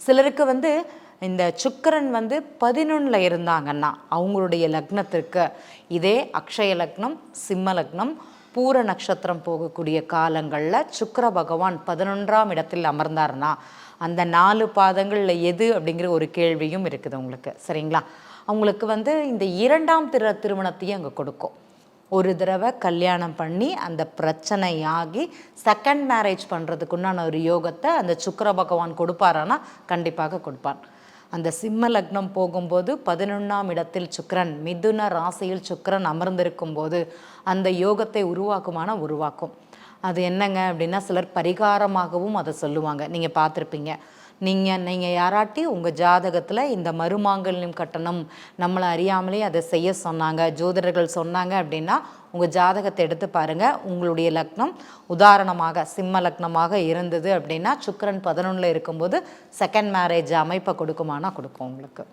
சிலருக்கு வந்து இந்த சுக்கிரன் வந்து பதினொன்றில் இருந்தாங்கன்னா அவங்களுடைய லக்னத்திற்கு இதே அக்ஷய லக்னம் சிம்ம லக்னம் பூர நட்சத்திரம் போகக்கூடிய காலங்களில் சுக்கர பகவான் பதினொன்றாம் இடத்தில் அமர்ந்தார்னா அந்த நாலு பாதங்களில் எது அப்படிங்கிற ஒரு கேள்வியும் இருக்குது உங்களுக்கு. சரிங்களா? அவங்களுக்கு வந்து இந்த இரண்டாம் திரு திருமணத்தையும் அங்கே கொடுக்கும். ஒரு தடவை கல்யாணம் பண்ணி அந்த பிரச்சனையாகி செகண்ட் மேரேஜ் பண்ணுறதுக்குண்டான ஒரு யோகத்தை அந்த சுக்கர பகவான் கொடுப்பாரானா? கண்டிப்பாக கொடுப்பான் அந்த சிம்ம லக்னம் போகும்போது பதினொன்றாம் இடத்தில் சுக்கரன் மிதுன ராசியில் சுக்கரன் அமர்ந்திருக்கும் போது அந்த யோகத்தை உருவாக்குமான உருவாக்கும். அது என்னங்க அப்படின்னா சிலர் பரிகாரமாகவும் அதை சொல்லுவாங்க. நீங்கள் பார்த்துருப்பீங்க. நீங்கள் நீங்கள் யாராட்டி உங்கள் ஜாதகத்தில் இந்த மறுமாங்கல்யம் கட்டணம் நம்மளை அறியாமலே அதை செய்ய சொன்னாங்க ஜோதிடர்கள் சொன்னாங்க அப்படின்னா உங்கள் ஜாதகத்தை எடுத்து பாருங்கள் உங்களுடைய லக்னம் உதாரணமாக சிம்ம லக்னமாக இருந்தது அப்படின்னா சுக்கரன் பதினொன்றில் இருக்கும்போது செகண்ட் மேரேஜ் அமைப்பை கொடுக்குமானா கொடுக்கும் உங்களுக்கு.